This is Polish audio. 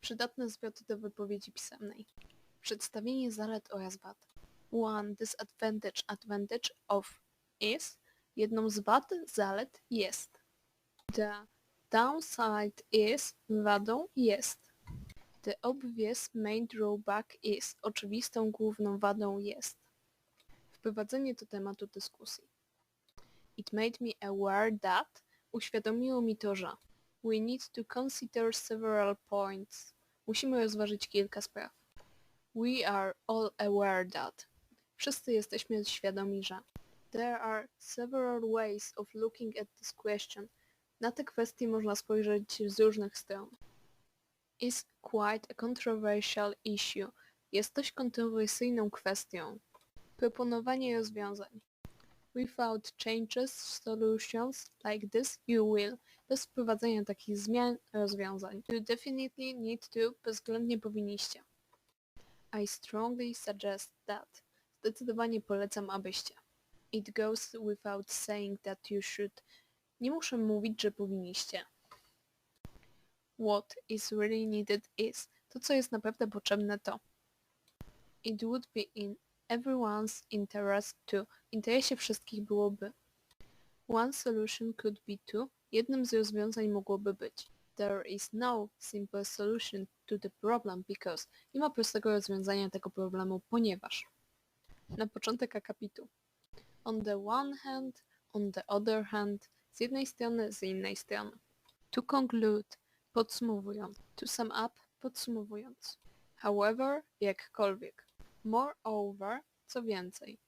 Przydatne zwroty do wypowiedzi pisemnej. Przedstawienie zalet oraz wad. One disadvantage advantage of is. Jedną z wad zalet jest. The downside is wadą jest. The obvious main drawback is. Oczywistą główną wadą jest. Wprowadzenie do tematu dyskusji. It made me aware that uświadomiło mi to, że we need to consider several points. Musimy rozważyć kilka spraw. We are all aware that. Wszyscy jesteśmy świadomi, że there are several ways of looking at this question. Na tę kwestię można spojrzeć z różnych stron. Is quite a controversial issue. Jest dość kontrowersyjną kwestią. Proponowanie rozwiązań. Without changes, solutions like this, you will. Bez wprowadzenia takich zmian, rozwiązań. You definitely need to, bezwzględnie powinniście. I strongly suggest that. Zdecydowanie polecam, abyście. It goes without saying that you should. Nie muszę mówić, że powinniście. What is really needed is. To, co jest naprawdę potrzebne, to. It would be in everyone's interest to. Interesie wszystkich byłoby. One solution could be to. Jednym z rozwiązań mogłoby być. There is no simple solution to the problem because. Nie ma prostego rozwiązania tego problemu, ponieważ. Na początek akapitu. On the one hand, on the other hand. Z jednej strony, z innej strony. To conclude. Podsumowując. To sum up. Podsumowując. However, jakkolwiek. Moreover, co więcej.